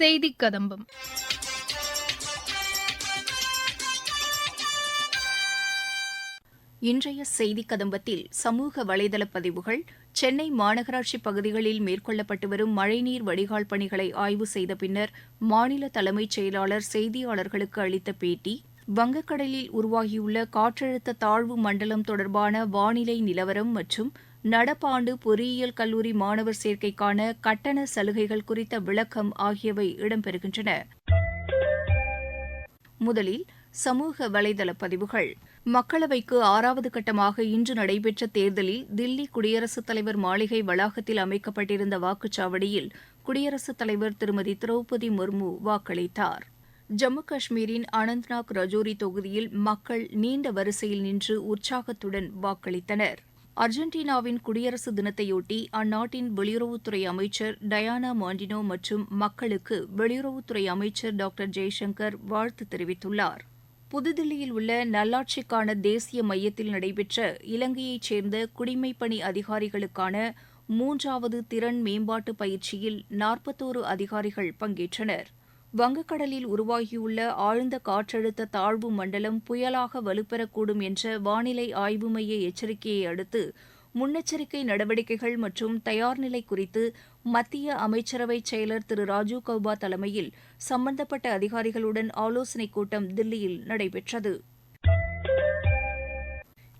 செய்தி கதம்பம் இன்றைய செய்தி கதம்பத்தில் சமூக வலைதள பதிவுகள் சென்னை மாநகராட்சி பகுதிகளில் மேற்கொள்ளப்பட்டு வரும் மழைநீர் வடிகால் பணிகளை ஆய்வு செய்த பின்னர் மாநில தலைமைச் செயலாளர் செய்தியாளர்களுக்கு அளித்த பேட்டி வங்கக்கடலில் உருவாகியுள்ள காற்றழுத்த தாழ்வு மண்டலம் தொடர்பான வானிலை நிலவரம் மற்றும் நடப்பாண்டு பொறியியல் கல்லூரி மாணவர் சேர்க்கைக்கான கட்டண சலுகைகள் குறித்த விளக்கம் ஆகியவை இடம்பெறுகின்றன. முதலில் சமூக வலைதள பதிவுகள். மக்களவைக்கு ஆறாவது கட்டமாக இன்று நடைபெற்ற தேர்தலில் தில்லி குடியரசுத் தலைவர் மாளிகை வளாகத்தில் அமைக்கப்பட்டிருந்த வாக்குச்சாவடியில் குடியரசுத் தலைவர் திருமதி திரௌபதி முர்மு வாக்களித்தார். ஜம்மு காஷ்மீரின் அனந்த்நாக் ரஜோரி தொகுதியில் மக்கள் நீண்ட வரிசையில் நின்று உற்சாகத்துடன் வாக்களித்தனர். அர்ஜென்டினாவின் குடியரசு தினத்தையொட்டி அந்நாட்டின் வெளியுறவுத்துறை அமைச்சர் டயானா மாண்டினோ மற்றும் மக்களுக்கு வெளியுறவுத்துறை அமைச்சர் டாக்டர் ஜெய்சங்கர் வாழ்த்து தெரிவித்துள்ளார். புதுதில்லியில் உள்ள நல்லாட்சிக்கான தேசிய மையத்தில் நடைபெற்ற இலங்கையைச் சேர்ந்த குடிமைப்பணி அதிகாரிகளுக்கான மூன்றாவது திறன் மேம்பாட்டு பயிற்சியில் நாற்பத்தோரு அதிகாரிகள் பங்கேற்றனர். வங்கக்கடலில் உருவாகியுள்ள ஆழ்ந்த காற்றழுத்த தாழ்வு மண்டலம் புயலாக வலுப்பெறக்கூடும் என்ற வானிலை ஆய்வு மைய எச்சரிக்கையை அடுத்து முன்னெச்சரிக்கை நடவடிக்கைகள் மற்றும் தயார்நிலை குறித்து மத்திய அமைச்சரவை செயலர் திரு ராஜீவ் கௌபா தலைமையில் சம்பந்தப்பட்ட அதிகாரிகளுடன் ஆலோசனைக் கூட்டம் தில்லியில் நடைபெற்றது.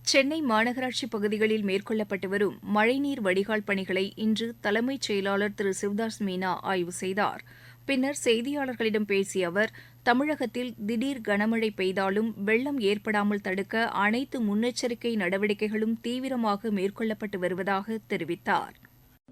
சென்னை மாநகராட்சி பகுதிகளில் மேற்கொள்ளப்பட்டு வரும் மழைநீர் வடிகால் பணிகளை இன்று தலைமைச் செயலாளர் திரு சிவதாஸ் மீனா ஆய்வு செய்தார். பின்னர் செய்தியாளர்களிடம் பேசிய அவர் தமிழகத்தில் திடீர் கனமழை பெய்தாலும் வெள்ளம் ஏற்படாமல் தடுக்க அனைத்து முன்னெச்சரிக்கை நடவடிக்கைகளும் தீவிரமாக மேற்கொள்ளப்பட்டு வருவதாக தெரிவித்தார்.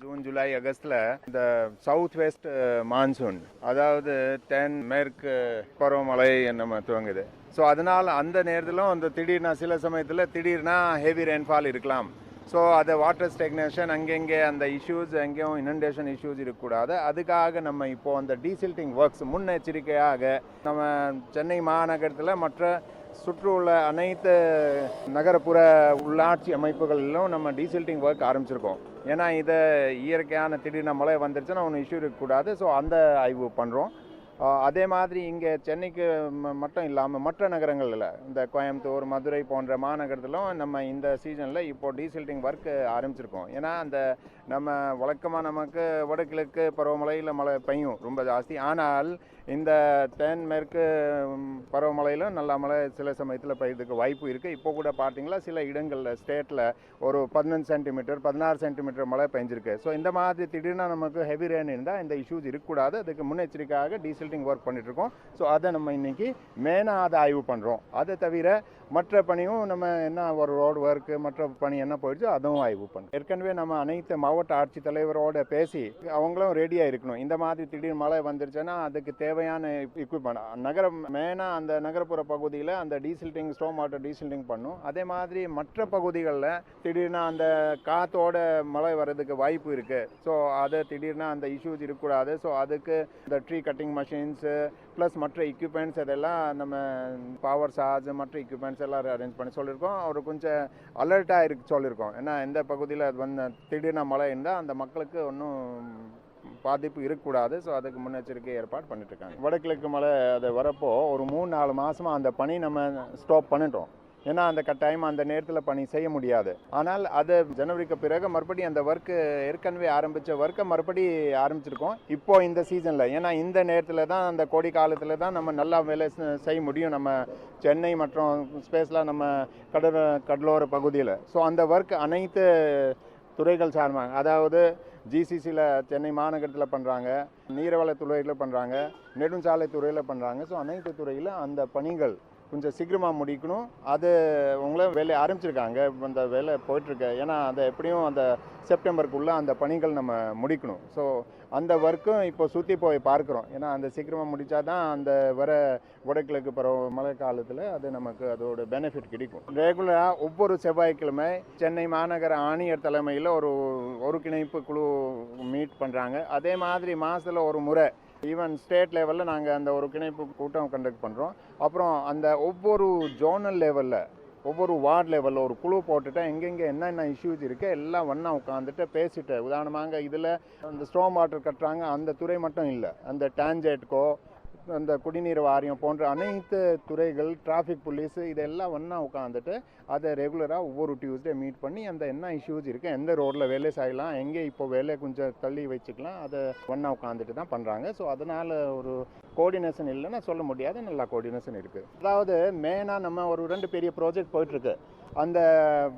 ஜூன் ஜூலை அகஸ்டில் இந்த சவுத் வெஸ்ட் மான்சூன் அதாவது தென் மேற்கு பருவமழை நம்ம துவங்குது. ஸோ அதனால் அந்த நேரத்திலும் அந்த திடீர்னா சில சமயத்தில் திடீர்னா ஹெவி ரெயின்ஃபால் இருக்கலாம். ஸோ அது வாட்டர் ஸ்டெக்னேஷன் அங்கங்கே அந்த இஷ்யூஸ் எங்கேயும் இனண்டேஷன் இஷ்யூஸ் இருக்கக்கூடாது. அதுக்காக நம்ம இப்போ அந்த டீசில்ட்டிங் ஒர்க்ஸ் முன்னெச்சரிக்கையாக நம்ம சென்னை மாநகரத்தில் மற்ற சுற்று உள்ள அனைத்து நகரப்புற உள்ளாட்சி அமைப்புகளிலும் நம்ம டீசில்ட்டிங் ஒர்க் ஆரம்பிச்சிருக்கோம். ஏன்னா இதை இயற்கையான திடீர்னு மழை வந்துருச்சுன்னா ஒன்றும் இஷ்யூ இருக்கக்கூடாது. ஸோ அந்த ஆய்வு பண்ணுறோம் அதே மாதிரி இங்கே சென்னைக்கு மட்டும் இல்லாமல் மற்ற நகரங்களில் இந்த கோயம்புத்தூர் மதுரை போன்ற மாநகரத்திலும் நம்ம இந்த சீசனில் இப்போ டீசல்டிங் ஒர்க் ஆரம்பிச்சிருக்கோம். ஏன்னா அந்த நம்ம வழக்கமாக நமக்கு வடகிழக்கு பருவமழையில் மழை பெய்யும் ரொம்ப ஜாஸ்தி. ஆனால் இந்த தென் மேற்கு பருவமழையிலும் நல்ல மழை சில சமயத்தில் பெய்யறதுக்கு வாய்ப்பு இருக்குது இப்போ கூட பார்த்தீங்களா சில இடங்களில் ஸ்டேட்டில் ஒரு பதினஞ்சு சென்டிமீட்டர் பதினாறு சென்டிமீட்டர் மழை பெஞ்சிருக்கு. ஸோ இந்த மாதிரி திடீர்னு நமக்கு ஹெவி ரெயின் இருந்தால் இந்த இஷ்யூஸ் இருக்கக்கூடாது. அதுக்கு முன்னெச்சரிக்கையாக கன்சல்டிங் ஒர்க் பண்ணிட்டுருக்கோம். ஸோ அதை நம்ம இன்றைக்கி மெயினாக அதை ஆய்வு பண்ணுறோம் அதை தவிர மற்ற பணியும் நம்ம என்ன ஒரு ரோடு ஒர்க்கு மற்ற பணி என்ன போயிடுச்சோ அதுவும் ஆய்வு பண்ணுறோம் ஏற்கனவே நம்ம அனைத்து மாவட்ட ஆட்சித்தலைவரோட பேசி அவங்களும் ரெடியாக இருக்கணும். இந்த மாதிரி திடீர் மழை வந்துருச்சுன்னா அதுக்கு தேவையான எக்யூப்மெண்ட் நகரம் மெயினாக அந்த நகரப்புற பகுதியில் அந்த டீசல்டிங் ஸ்டோம் வாட்டர் டீசல்டிங் பண்ணும். அதே மாதிரி மற்ற பகுதிகளில் திடீர்னு அந்த காற்றோட மழை வர்றதுக்கு வாய்ப்பு இருக்குது ஸோ அதை திடீர்னு அந்த இஷ்யூஸ் இருக்கக்கூடாது. ஸோ அதுக்கு இந்த tree cutting machines plus uh, மற்ற எக்யூப்மெண்ட்ஸ் அதெல்லாம் நம்ம பவர் சார்ஜ் மற்ற எக்யூப்மெண்ட்ஸ் எல்லாம் அரேஞ்ச் பண்ணி சொல்லியிருக்கோம். அவர் கொஞ்சம் அலர்ட்டாக இருக்கு சொல்லியிருக்கோம். ஏன்னா எந்த பகுதியில் அது வந்து திடீர்னு மழை இருந்தால் அந்த மக்களுக்கு ஒன்றும் பாதிப்பு இருக்கக்கூடாது. ஸோ அதுக்கு முன்னெச்சரிக்கை ஏற்பாடு பண்ணிட்டுருக்காங்க வடகிழக்கு மழை அது வரப்போ ஒரு மூணு நாலு மாதமாக அந்த பணி நம்ம ஸ்டாப் பண்ணிட்டோம். ஏன்னா அந்த கட்டாயம் அந்த நேரத்தில் பணி செய்ய முடியாது. ஆனால் அது ஜனவரிக்கு பிறகு மறுபடியும் அந்த ஒர்க்கு ஏற்கனவே ஆரம்பித்த ஒர்க்கை மறுபடி ஆரம்பிச்சிருக்கோம். இப்போ இந்த சீசனில் ஏன்னா இந்த நேரத்தில் தான் அந்த கோடி காலத்தில் தான் நம்ம நல்லா வேலை செய்ய முடியும். நம்ம சென்னை மற்றும் ஸ்பேஸில் நம்ம கடல் கடலோர பகுதியில். ஸோ அந்த ஒர்க் அனைத்து துறைகள் சார்பாங்க. அதாவது ஜிசிசியில் சென்னை மாநகரத்தில் பண்ணுறாங்க நீரவள துறையில் பண்ணுறாங்க நெடுஞ்சாலை துறையில் பண்ணுறாங்க ஸோ அனைத்து துறையில் அந்த பணிகள் கொஞ்சம் சீக்கிரமாக முடிக்கணும். அது உங்களும் வேலையை ஆரம்பிச்சிருக்காங்க. அந்த வேலை போயிட்டுருக்கு. ஏன்னா அதை எப்படியும் அந்த செப்டம்பருக்குள்ளே அந்த பணிகள் நம்ம முடிக்கணும். ஸோ அந்த ஒர்க்கும் இப்போ சுற்றி போய் பார்க்குறோம். ஏன்னா அந்த சீக்கிரமாக முடித்தா தான் அந்த வர வடகிழக்கு பருவ மழை காலத்தில் அது நமக்கு அதோட பெனிஃபிட் கிடைக்கும். ரெகுலராக ஒவ்வொரு செவ்வாய்க்கிழமை சென்னை மாநகர ஆணையர் தலைமையில் ஒரு ஒருங்கிணைப்பு குழு மீட் பண்ணுறாங்க அதே மாதிரி மாதத்தில் ஒரு முறை ஈவன் ஸ்டேட் லெவலில் நாங்கள் அந்த ஒரு கிணைப்பு கூட்டம் கண்டக்ட் பண்ணுறோம் அப்புறம் அந்த ஒவ்வொரு ஜோனல் லெவலில் ஒவ்வொரு வார்டு லெவலில் ஒரு குழு போட்டுட்டு எங்கெங்கே என்னென்ன இஷ்யூஸ் இருக்குது எல்லாம் ஒன்றா உட்காந்துட்டு பேசிட்டு உதாரணமாக இதில் அந்த ஸ்ட்ராங் வாட்டர் கட்டுறாங்க அந்த துறை மட்டும் இல்லை. அந்த டான்ஜெட்கோ அந்த குடிநீர் வாரியம் போன்ற அனைத்து துறைகள் டிராஃபிக் போலீஸ் இதெல்லாம் ஒன்றா உட்காந்துட்டு அதை ரெகுலராக ஒவ்வொரு டியூஸ்டே மீட் பண்ணி அந்த என்ன இஷ்யூஸ் இருக்குது எந்த ரோட்டில் வேலை செய்யலாம் எங்கே இப்போ வேலை கொஞ்சம் தள்ளி வச்சுக்கலாம் அதை ஒன்றா உட்காந்துட்டு தான் பண்ணுறாங்க ஸோ அதனால் ஒரு கோஆர்டினேஷன் இல்லைன்னா சொல்ல முடியாது நல்லா கோஆர்டினேஷன் இருக்குது அதாவது மெயினாக நம்ம ஒரு ரெண்டு பெரிய ப்ராஜெக்ட் போயிட்டுருக்கு அந்த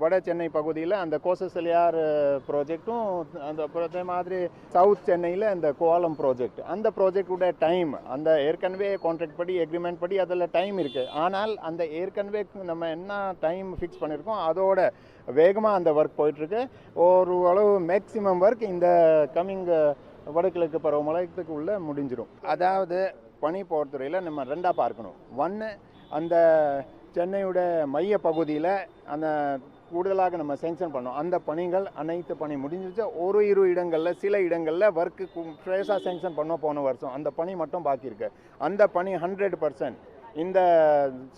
வட சென்னை பகுதியில் அந்த கோசசெலியார் ப்ராஜெக்ட்டும் அந்த அதே மாதிரி சவுத் சென்னையில் அந்த கோவாலம் ப்ராஜெக்ட் அந்த ப்ராஜெக்டோட டைம் அந்த ஏற்கனவே கான்ட்ராக்ட் படி எக்ரிமெண்ட் படி அதில் டைம் இருக்குது ஆனால் அந்த ஏற்கனவே நம்ம என்ன டைம் ஃபிக்ஸ் பண்ணியிருக்கோம் அதோட வேகமாக அந்த ஒர்க் போயிட்டுருக்கு. ஒரு அளவு மேக்ஸிமம் ஒர்க் இந்த கம்மிங் வடகிழக்கு பருவமழைக்கு உள்ள முடிஞ்சிடும் அதாவது பனி போகிறதுறையில் நம்ம ரெண்டாக பார்க்கணும். ஒன்று அந்த சென்னையோட மைய பகுதியில் அந்த கூடுதலாக நம்ம சேங்ஷன் பண்ணோம். அந்த பணிகள் அனைத்து பணி முடிஞ்சிருச்சு. ஒரு இரு இடங்களில் சில இடங்களில் ஒர்க்கு ஃப்ரெஷாக சேங்ஷன் பண்ணோம் போன வருஷம். அந்த பணி மட்டும் பாக்கி இருக்கு. அந்த பணி ஹண்ட்ரட் பர்சன்ட் இந்த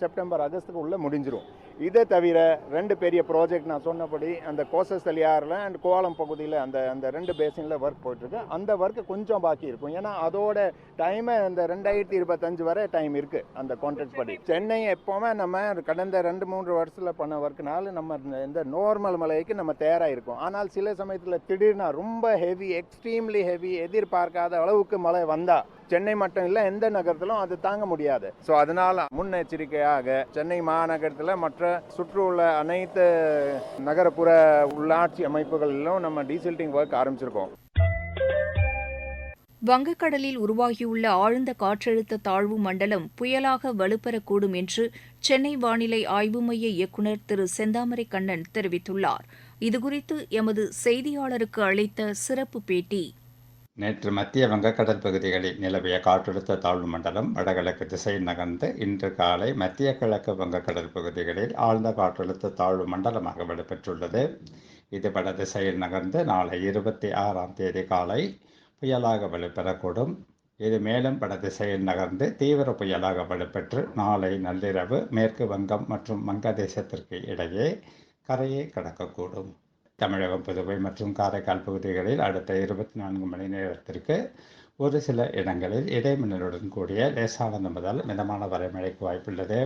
செப்டம்பர் ஆகஸ்ட்டுக்கு உள்ளே முடிஞ்சிரும். இதை தவிர ரெண்டு பெரிய ப்ராஜெக்ட் நான் சொன்னபடி அந்த கோசஸ் தலியாரில் அண்ட் கோலம் பகுதியில் அந்த அந்த ரெண்டு பேசினில் ஒர்க் போயிட்டுருக்கு. அந்த ஒர்க்கு கொஞ்சம் பாக்கி இருக்கும். ஏன்னா அதோட டைமை அந்த ரெண்டாயிரத்தி இருபத்தஞ்சு வரை டைம் இருக்குது அந்த கான்ட்ராக்ட் படி. சென்னை எப்போவுமே நம்ம கடந்த ரெண்டு மூன்று வருஷத்தில் பண்ண ஒர்க்குனால நம்ம இந்த நார்மல் மலைக்கு நம்ம தயாராக இருக்கும். ஆனால் சில சமயத்தில் திடீர்னா ரொம்ப ஹெவி எக்ஸ்ட்ரீம்லி ஹெவி எதிர்பார்க்காத அளவுக்கு மழை வந்தால் சென்னை மட்டும் இல்லை எந்த நகரத்திலும் அது தாங்க முடியாது. ஸோ அதனால் முன்னெச்சரிக்கையாக சென்னை மாநகரத்தில் மற்ற சுற்றுள்ள அனைத்து நகரப்புற உள்ளாட்சி அமைப்புகளிலும் நம்ம டீசல்டிங் ஒர்க் ஆரம்பிச்சிருக்கோம். வங்கக்கடலில் உருவாகியுள்ள ஆழ்ந்த காற்றழுத்த தாழ்வு மண்டலம் புயலாக வலுப்பெறக்கூடும் என்று சென்னை வானிலை ஆய்வு மைய இயக்குநர் திரு செந்தாமரை கண்ணன் தெரிவித்துள்ளார். இதுகுறித்து எமது செய்தியாளருக்கு அளித்த சிறப்பு பேட்டி. நேற்று மத்திய வங்கக்கடல் பகுதிகளில் நிலவிய காற்றழுத்த தாழ்வு மண்டலம் வடகிழக்கு திசையில் நகர்ந்து இன்று காலை மத்திய கிழக்கு வங்கக்கடல் பகுதிகளில் ஆழ்ந்த காற்றழுத்த தாழ்வு மண்டலமாக வலுப்பெற்றுள்ளது இது வட திசையில் நகர்ந்து நாளை இருபத்தி ஆறாம் தேதி காலை புயலாக வலுப்பெறக்கூடும் இது மேலும் வட திசையில் நகர்ந்து தீவிர புயலாக வலுப்பெற்று நாளை நள்ளிரவு மேற்கு வங்கம் மற்றும் வங்கதேசத்திற்கு இடையே கரையை கடக்கக்கூடும். தமிழகம் புதுவை மற்றும் காரைக்கால் பகுதிகளில் அடுத்த இருபத்தி நான்கு மணி நேரத்திற்கு ஒரு சில இடங்களில் இடைமின்னலுடன் கூடிய லேசானது முதல் மிதமான வரை மழைக்கு வாய்ப்புள்ளது.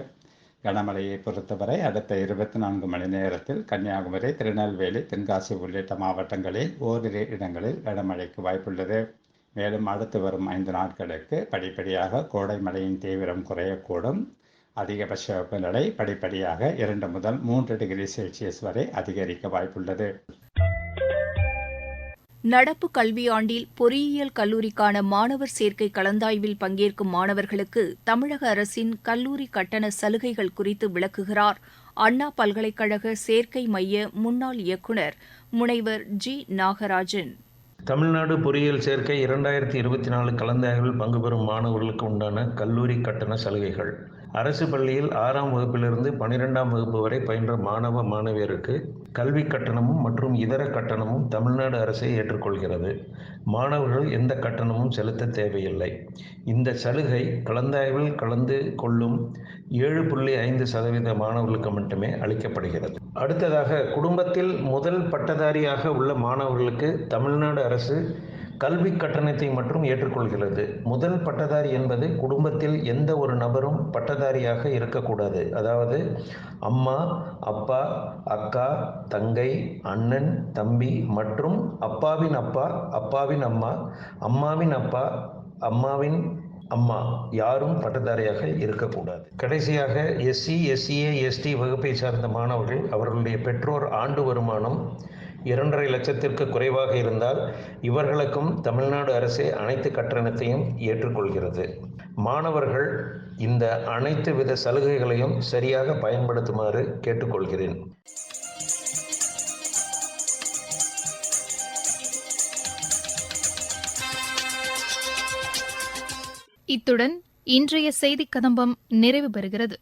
கனமழையை பொறுத்தவரை அடுத்த இருபத்தி நான்கு மணி நேரத்தில் கன்னியாகுமரி திருநெல்வேலி தென்காசி உள்ளிட்ட மாவட்டங்களில் ஓரிரு இடங்களில் கனமழைக்கு வாய்ப்புள்ளது. மேலும் அடுத்து வரும் ஐந்து நாட்களுக்கு படிப்படியாக கோடை மழையின் தீவிரம் குறையக்கூடும். அதிகபட்ச வெப்பநிலை படிப்படியாக இரண்டு முதல் மூன்று டிகிரி செல்சியஸ் வரை அதிகரிக்க வாய்ப்புள்ளது. நடப்பு கல்வியாண்டில் பொறியியல் கல்லூரிக்கான மாணவர் சேர்க்கை கலந்தாய்வில் பங்கேற்கும் மாணவர்களுக்கு தமிழக அரசின் கல்லூரி கட்டண சலுகைகள் குறித்து விளக்குகிறார். அண்ணா பல்கலைக்கழக சேர்க்கை மைய முன்னாள் இயக்குநர் முனைவர் ஜி. நாகராஜன். தமிழ்நாடு பொறியியல் சேர்க்கை இரண்டாயிரத்தி இருபத்தி நாலு கலந்தாய்வில் பங்கு பெறும் மாணவர்களுக்கு உண்டான கல்லூரி கட்டண சலுகைகள். அரசு பள்ளியில் ஆறாம் வகுப்பிலிருந்து பனிரெண்டாம் வகுப்பு வரை பயின்ற மாணவ மாணவியருக்கு கல்வி கட்டணமும் மற்றும் இதர கட்டணமும் தமிழ்நாடு அரசே ஏற்றுக்கொள்கிறது. மாணவர்கள் எந்த கட்டணமும் செலுத்த தேவையில்லை. இந்த சலுகை கலந்தாய்வில் கலந்து கொள்ளும் ஏழு புள்ளி ஐந்து சதவீத மாணவர்களுக்கு மட்டுமே அளிக்கப்படுகிறது. அடுத்ததாக குடும்பத்தில் முதல் பட்டதாரியாக உள்ள மாணவர்களுக்கு தமிழ்நாடு அரசு கல்வி கட்டணத்தை மட்டும் ஏற்றுக்கொள்கிறது. முதல் பட்டதாரி என்பது குடும்பத்தில் எந்த ஒரு நபரும் பட்டதாரியாக இருக்கக்கூடாது. அதாவது அம்மா அப்பா அக்கா தங்கை அண்ணன் தம்பி மற்றும் அப்பாவின் அப்பா அப்பாவின் அம்மா அம்மாவின் அப்பா அம்மாவின் அம்மா யாரும் பட்டதாரியாக இருக்கக்கூடாது. கடைசியாக எஸ்சி எஸ்சிஏ எஸ்டி வகுப்பை சார்ந்த மாணவர்கள் அவர்களுடைய பெற்றோர் ஆண்டு வருமானம் இரண்டரை லட்சத்திற்கு குறைவாக இருந்தால் இவர்களுக்கும் தமிழ்நாடு அரசே அனைத்து கட்டணத்தையும் ஏற்றுக்கொள்கிறது. மாணவர்கள் இந்த அனைத்து வித சலுகைகளையும் சரியாக பயன்படுத்துமாறு கேட்டுக்கொள்கிறேன். இத்துடன் இன்றைய செய்தி கதம்பம் நிறைவு பெறுகிறது.